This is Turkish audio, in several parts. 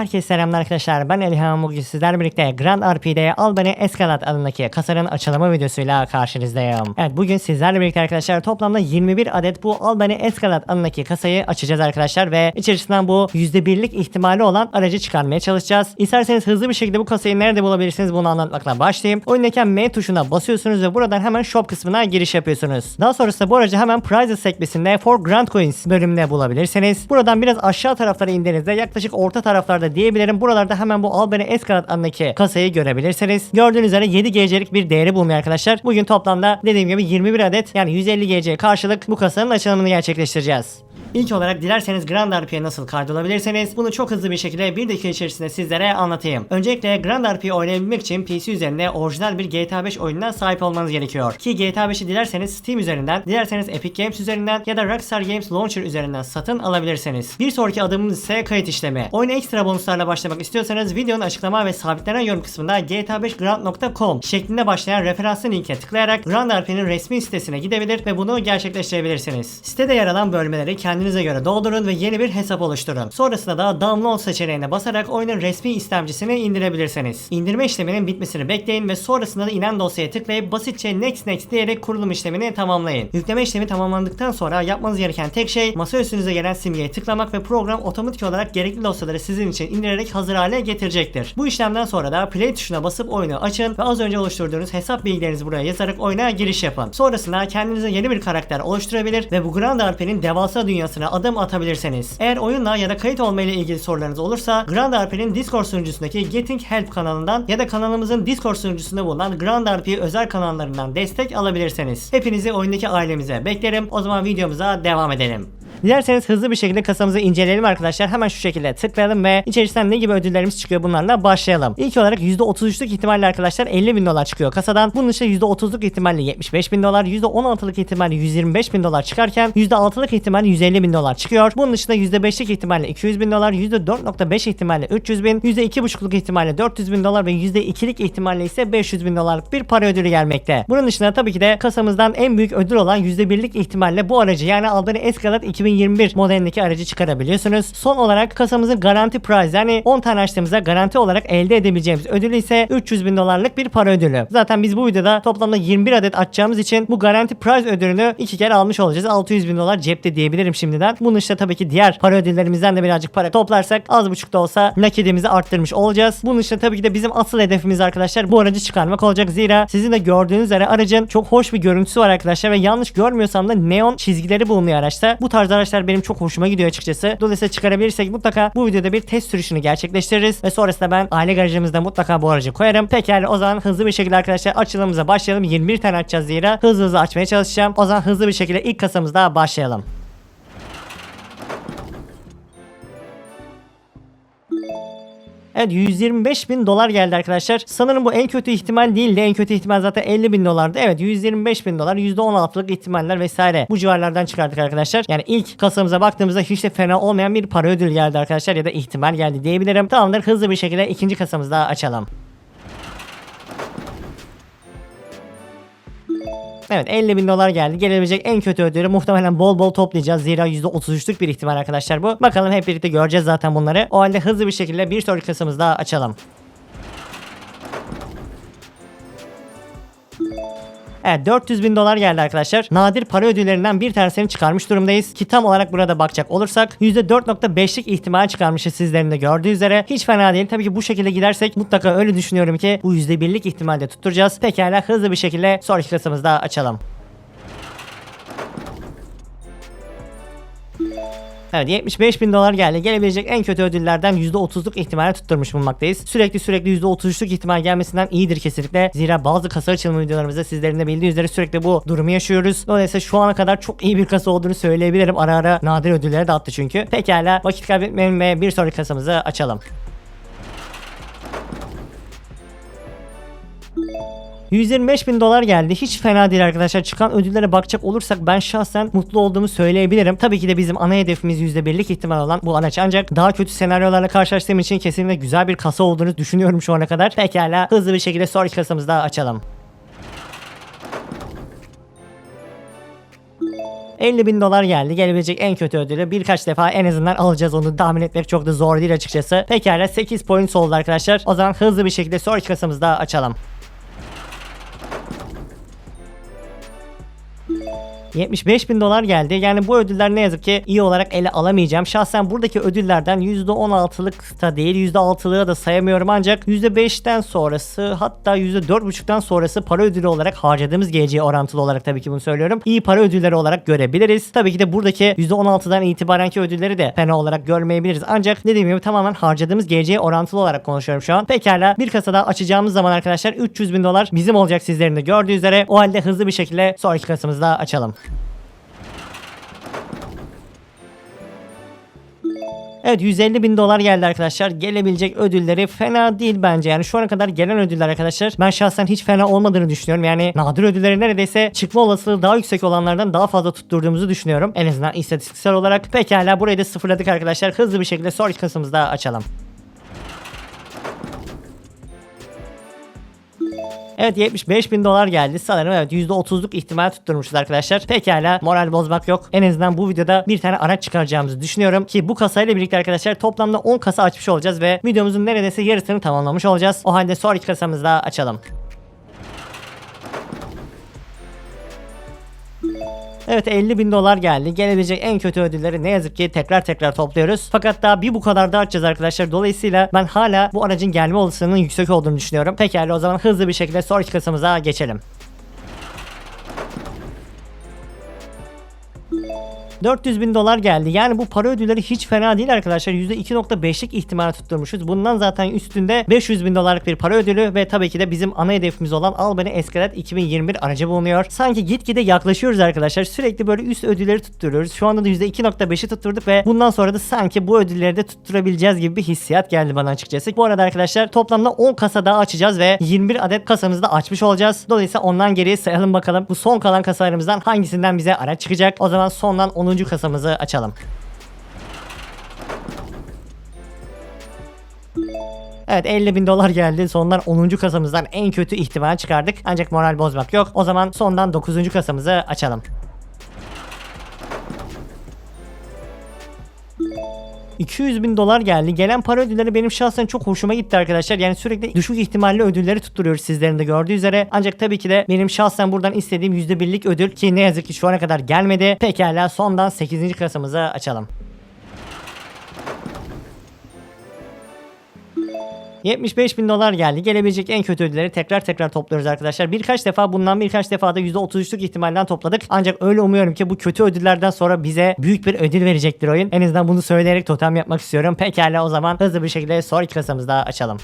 Herkese selamlar arkadaşlar. Ben Elham bugün sizlerle birlikte Grand RP'de Albany Escalat adındaki kasanın açılımı videosuyla karşınızdayım. Evet bugün sizlerle birlikte arkadaşlar toplamda 21 adet bu Albany Escalat adındaki kasayı açacağız arkadaşlar ve içerisinden bu %1'lik ihtimali olan aracı çıkarmaya çalışacağız. İsterseniz hızlı bir şekilde bu kasayı nerede bulabilirsiniz bunu anlatmakla başlayayım. Oyundayken M tuşuna basıyorsunuz ve buradan hemen shop kısmına giriş yapıyorsunuz. Daha sonrasında bu aracı hemen Prizes sekmesinde For Grand Coins bölümünde bulabilirsiniz. Buradan biraz aşağı taraflara indiğinizde yaklaşık orta taraflarda diyebilirim. Buralarda hemen bu Albany Escalat adındaki kasayı görebilirsiniz. Gördüğünüz üzere 7 GC'lik bir değeri bulunuyor arkadaşlar. Bugün toplamda dediğim gibi 21 adet yani 150 GC karşılık bu kasanın açılımını gerçekleştireceğiz. İlk olarak dilerseniz Grand RP'ye nasıl kaydolabilirseniz bunu çok hızlı bir şekilde bir dakika içerisinde sizlere anlatayım. Öncelikle Grand RP'yi oynayabilmek için PC üzerinde orijinal bir GTA 5 oyununa sahip olmanız gerekiyor. Ki GTA 5'i dilerseniz Steam üzerinden, dilerseniz Epic Games üzerinden ya da Rockstar Games Launcher üzerinden satın alabilirsiniz. Bir sonraki adımımız ise kayıt işlemi. Oyuna ekstra bonuslarla başlamak istiyorsanız videonun açıklama ve sabitlenen yorum kısmında gta5grand.com şeklinde başlayan referanslı linke tıklayarak Grand RP'nin resmi sitesine gidebilir ve bunu gerçekleştirebilirsiniz. Sitede yer alan bölmeleri kendinize göre doldurun ve yeni bir hesap oluşturun. Sonrasında da download seçeneğine basarak oyunun resmi istemcisini indirebilirsiniz. İndirme işleminin bitmesini bekleyin ve sonrasında da inen dosyaya tıklayıp basitçe next next diyerek kurulum işlemini tamamlayın. Yükleme işlemi tamamlandıktan sonra yapmanız gereken tek şey masa üstünüze gelen simgeye tıklamak ve program otomatik olarak gerekli dosyaları sizin için indirerek hazır hale getirecektir. Bu işlemden sonra da play tuşuna basıp oyunu açın ve az önce oluşturduğunuz hesap bilgilerinizi buraya yazarak oyuna giriş yapın. Sonrasında kendinize yeni bir karakter oluşturabilir ve bu Grand RP'nin devasa dünyasına adım atabilirsiniz. Eğer oyunla ya da kayıt olma ile ilgili sorularınız olursa Grand RP'nin Discord sunucusundaki Getting Help kanalından ya da kanalımızın Discord sunucusunda bulunan Grand RP özel kanallarından destek alabilirsiniz. Hepinizi oyundaki ailemize beklerim. O zaman videomuza devam edelim. Dilerseniz hızlı bir şekilde kasamızı inceleyelim arkadaşlar. Hemen şu şekilde tıklayalım ve içerisinden ne gibi ödüllerimiz çıkıyor bunlarla başlayalım. İlk olarak %33'lük ihtimalle arkadaşlar 50 bin dolar çıkıyor kasadan. Bunun dışında %30'luk ihtimalle 75 bin dolar, %16'lık ihtimalle 125 bin dolar çıkarken %6'lık ihtimalle 150 bin dolar çıkıyor. Bunun dışında %5'lik ihtimalle 200 bin dolar, %4.5 ihtimalle 300 bin, %2.5'luk ihtimalle 400 bin dolar ve %2'lik ihtimalle ise 500 bin dolarlık bir para ödülü gelmekte. Bunun dışında tabii ki de kasamızdan en büyük ödül olan %1'lik ihtimalle bu aracı yani Albany Escalade 2021 modelindeki aracı çıkarabiliyorsunuz. Son olarak kasamızın garanti prize yani 10 tane açtığımızda garanti olarak elde edebileceğimiz ödülü ise 300 bin dolarlık bir para ödülü. Zaten biz bu videoda toplamda 21 adet açacağımız için bu garanti prize ödülünü iki kere almış olacağız. 600 bin dolar cepte diyebilirim şimdiden. Bunun işte tabii ki diğer para ödüllerimizden de birazcık para toplarsak az buçuk da olsa nakidimizi arttırmış olacağız. Bunun işte tabii ki de bizim asıl hedefimiz arkadaşlar bu aracı çıkarmak olacak. Zira sizin de gördüğünüz üzere aracın çok hoş bir görüntüsü var arkadaşlar ve yanlış görmüyorsam da neon çizgileri bulunuyor araçta. Bu tarz araçlar benim çok hoşuma gidiyor açıkçası. Dolayısıyla çıkarabilirsek mutlaka bu videoda bir test sürüşünü gerçekleştiririz ve sonrasında ben aile garajımızda mutlaka bu aracı koyarım. Pekala o zaman hızlı bir şekilde arkadaşlar açılımımıza başlayalım. 21 tane açacağız zira. Hızlı hızlı açmaya çalışacağım. O zaman hızlı bir şekilde ilk kasamızda başlayalım. Evet 125 bin dolar geldi arkadaşlar. Sanırım bu en kötü ihtimal değildi. En kötü ihtimal zaten 50 bin dolardı. Evet 125 bin dolar %16'lık ihtimaller vesaire. Bu civarlardan çıkardık arkadaşlar. Yani ilk kasamıza baktığımızda hiç de fena olmayan bir para ödül geldi arkadaşlar. Ya da ihtimal geldi diyebilirim. Tamamdır hızlı bir şekilde ikinci kasamızda açalım. Evet 50 bin dolar geldi. Gelebilecek en kötü ödülü muhtemelen bol bol toplayacağız. Zira %33'lük bir ihtimal arkadaşlar bu. Bakalım hep birlikte göreceğiz zaten bunları. O halde hızlı bir şekilde bir sonraki kasamızda açalım. Evet 400 bin dolar geldi arkadaşlar. Nadir para ödüllerinden bir tanesini çıkarmış durumdayız. Ki tam olarak burada bakacak olursak %4.5'lik ihtimal çıkarmışız sizlerin de gördüğü üzere. Hiç fena değil. Tabii ki bu şekilde gidersek mutlaka öyle düşünüyorum ki bu %1'lik ihtimalde tutturacağız. Pekala hızlı bir şekilde sonraki kasamızda açalım. Evet 75 bin dolar geldi. Gelebilecek en kötü ödüllerden %30'luk ihtimale tutturmuş bulunmaktayız. Sürekli sürekli %33'lük ihtimal gelmesinden iyidir kesinlikle. Zira bazı kasa açılımı videolarımızda sizlerin de bildiği üzere sürekli bu durumu yaşıyoruz. Dolayısıyla şu ana kadar çok iyi bir kasa olduğunu söyleyebilirim. Ara ara nadir ödüllere de attı çünkü. Pekala vakit kaybetmeyelim ve bir sonraki kasamızı açalım. 125 bin dolar geldi. Hiç fena değil arkadaşlar. Çıkan ödüllere bakacak olursak ben şahsen mutlu olduğumu söyleyebilirim. Tabii ki de bizim ana hedefimiz %1'lik ihtimal olan bu araç ancak daha kötü senaryolarla karşılaştığım için kesinlikle güzel bir kasa olduğunu düşünüyorum şu ana kadar. Pekala hızlı bir şekilde sonraki kasamızı daha açalım. 50 bin dolar geldi. Gelebilecek en kötü ödülü birkaç defa en azından alacağız onu tahmin etmek çok da zor değil açıkçası. Pekala 8 points oldu arkadaşlar. O zaman hızlı bir şekilde sonraki kasamızı da açalım. 75 bin dolar geldi. Yani bu ödüller ne yazık ki iyi olarak ele alamayacağım. Şahsen buradaki ödüllerden %16'lık da değil %6'lığı da sayamıyorum ancak %5'ten sonrası hatta %4.5'tan sonrası para ödülü olarak harcadığımız GC orantılı olarak tabii ki bunu söylüyorum. İyi para ödülleri olarak görebiliriz. Tabii ki de buradaki %16'dan itibarenki ödülleri de fena olarak görmeyebiliriz. Ancak dediğim gibi tamamen harcadığımız GC orantılı olarak konuşuyorum şu an. Pekala bir kasa daha açacağımız zaman arkadaşlar 300 bin dolar bizim olacak sizlerin de gördüğü üzere. O halde hızlı bir şekilde sonraki kasamızı da açalım. Evet 150 bin dolar geldi arkadaşlar. Gelebilecek ödülleri fena değil bence. Yani şu ana kadar gelen ödüller arkadaşlar ben şahsen hiç fena olmadığını düşünüyorum. Yani nadir ödülleri neredeyse çıkma olasılığı daha yüksek olanlardan daha fazla tutturduğumuzu düşünüyorum. En azından istatistiksel olarak. Pekala burayı da sıfırladık arkadaşlar. Hızlı bir şekilde sonraki kasımızda açalım. Evet 75 bin dolar geldi. Sanırım evet %30'luk ihtimal tutturmuşuz arkadaşlar. Pekala moral bozmak yok. En azından bu videoda bir tane araç çıkaracağımızı düşünüyorum. Ki bu kasayla birlikte arkadaşlar toplamda 10 kasa açmış olacağız ve videomuzun neredeyse yarısını tamamlamış olacağız. O halde sonraki kasamızı da açalım. Evet 50 bin dolar geldi. Gelebilecek en kötü ödülleri ne yazık ki tekrar tekrar topluyoruz. Fakat daha bir bu kadar da açacağız arkadaşlar. Dolayısıyla ben hala bu aracın gelme olasılığının yüksek olduğunu düşünüyorum. Pekala o zaman hızlı bir şekilde sonraki kasamıza geçelim. 400 bin dolar geldi. Yani bu para ödülleri hiç fena değil arkadaşlar. %2.5'lik ihtimal tutturmuşuz. Bundan zaten üstünde 500 bin dolarlık bir para ödülü ve tabii ki de bizim ana hedefimiz olan Albany Escalade 2021 aracı bulunuyor. Sanki gitgide yaklaşıyoruz arkadaşlar. Sürekli böyle üst ödülleri tutturuyoruz. Şu anda da %2.5'i tutturduk ve bundan sonra da sanki bu ödülleri de tutturabileceğiz gibi bir hissiyat geldi bana açıkçası. Bu arada arkadaşlar toplamda 10 kasa daha açacağız ve 21 adet kasamızı da açmış olacağız. Dolayısıyla ondan geriye sayalım bakalım. Bu son kalan kasalarımızdan hangisinden bize araç çıkacak? O zaman sondan 10. kasamızı açalım. Evet 50 bin dolar geldi. Sondan 10. kasamızdan en kötü ihtimal çıkardık. Ancak moral bozmak yok. O zaman sondan 9. kasamızı açalım. 200 bin dolar geldi. Gelen para ödülleri benim şahsen çok hoşuma gitti arkadaşlar. Yani sürekli düşük ihtimalli ödülleri tutturuyoruz sizlerin de gördüğü üzere. Ancak tabii ki de benim şahsen buradan istediğim %1'lik ödül ki ne yazık ki şu ana kadar gelmedi. Pekala sondan 8. kasamızı açalım. 75 bin dolar geldi. Gelebilecek en kötü ödülleri tekrar tekrar topluyoruz arkadaşlar. Birkaç defa bundan birkaç defa da %33'lük ihtimalden topladık. Ancak öyle umuyorum ki bu kötü ödüllerden sonra bize büyük bir ödül verecektir oyun. En azından bunu söyleyerek totem yapmak istiyorum. Pekala o zaman hızlı bir şekilde sonraki kasamızda açalım.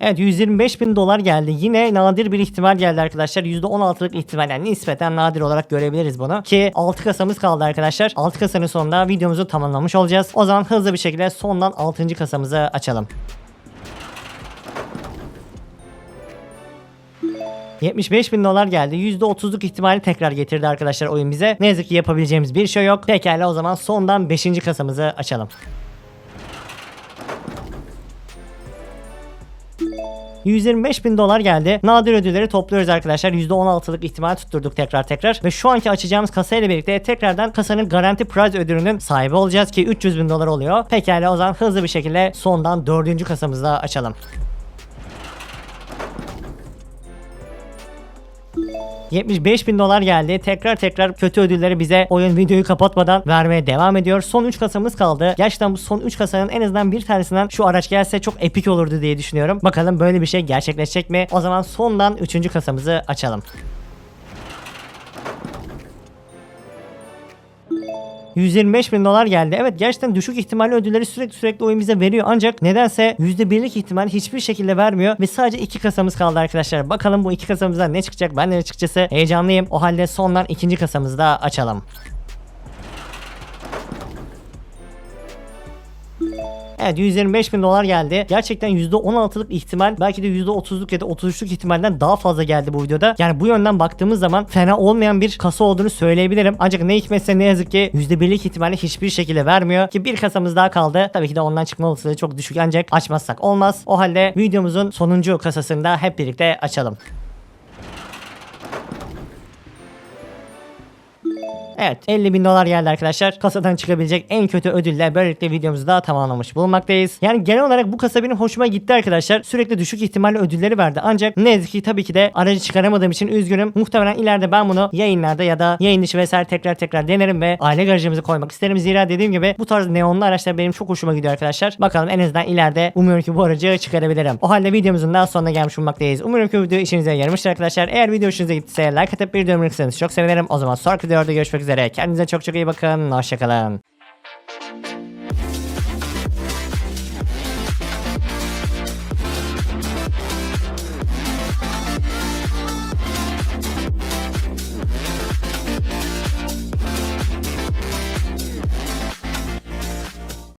Evet 125 bin dolar geldi. Yine nadir bir ihtimal geldi arkadaşlar. %16'lık ihtimal yani nispeten nadir olarak görebiliriz bunu. Ki 6 kasamız kaldı arkadaşlar. 6 kasanın sonunda videomuzu tamamlamış olacağız. O zaman hızlı bir şekilde sondan 6. kasamızı açalım. 75 bin dolar geldi. %30'luk ihtimali tekrar getirdi arkadaşlar oyun bize. Ne yazık ki yapabileceğimiz bir şey yok. Pekala o zaman sondan 5. kasamızı açalım. 125 bin dolar geldi. Nadir ödülleri topluyoruz arkadaşlar. %16'lık ihtimal tutturduk tekrar tekrar. Ve şu anki açacağımız kasayla birlikte tekrardan kasanın garanti prize ödülünün sahibi olacağız ki 300 bin dolar oluyor. Pekala o zaman hızlı bir şekilde sondan dördüncü kasamızda açalım. 75 bin dolar geldi. Tekrar tekrar kötü ödülleri bize oyun videoyu kapatmadan vermeye devam ediyor. Son 3 kasamız kaldı. Gerçekten bu son 3 kasanın en azından bir tanesinden şu araç gelse çok epik olurdu diye düşünüyorum. Bakalım böyle bir şey gerçekleşecek mi? O zaman sondan 3. kasamızı açalım. 125 bin dolar geldi. Evet gerçekten düşük ihtimalli ödülleri sürekli sürekli oyun veriyor. Ancak nedense %1'lik ihtimal hiçbir şekilde vermiyor. Ve sadece iki kasamız kaldı arkadaşlar. Bakalım bu iki kasamızdan ne çıkacak? Ben de açıkçası heyecanlıyım. O halde sondan ikinci kasamızı da açalım. Evet 125 bin dolar geldi. Gerçekten %16'lık ihtimal belki de %30'luk ya da 33'lük ihtimalden daha fazla geldi bu videoda. Yani bu yönden baktığımız zaman fena olmayan bir kasa olduğunu söyleyebilirim. Ancak ne hikmetse ne yazık ki %1'lik ihtimali hiçbir şekilde vermiyor. Ki bir kasamız daha kaldı. Tabii ki de ondan çıkma olasılığı çok düşük ancak açmazsak olmaz. O halde videomuzun sonuncu kasasını da hep birlikte açalım. Evet 50 bin dolar geldi arkadaşlar. Kasadan çıkabilecek en kötü ödülle böylelikle videomuzu daha tamamlamış bulunmaktayız. Yani genel olarak bu kasa benim hoşuma gitti arkadaşlar. Sürekli düşük ihtimalle ödülleri verdi. Ancak ne yazık ki tabii ki de aracı çıkaramadığım için üzgünüm. Muhtemelen ileride ben bunu yayınlarda ya da yayın dışı vesaire tekrar tekrar denerim ve aile garajımızı koymak isterim. Zira dediğim gibi bu tarz neonlu araçlar benim çok hoşuma gidiyor arkadaşlar. Bakalım en azından ileride umuyorum ki bu aracı çıkarabilirim. O halde videomuzun daha sonuna gelmiş bulunmaktayız. Umuyorum ki bu video işinize yaramıştır arkadaşlar. Eğer video hoşunuza gittiyse like atıp bir bırakırsanız çok sevinirim. O zaman sonraki videoda görüşmek üzere. Kendinize çok çok iyi bakın. Hoşçakalın.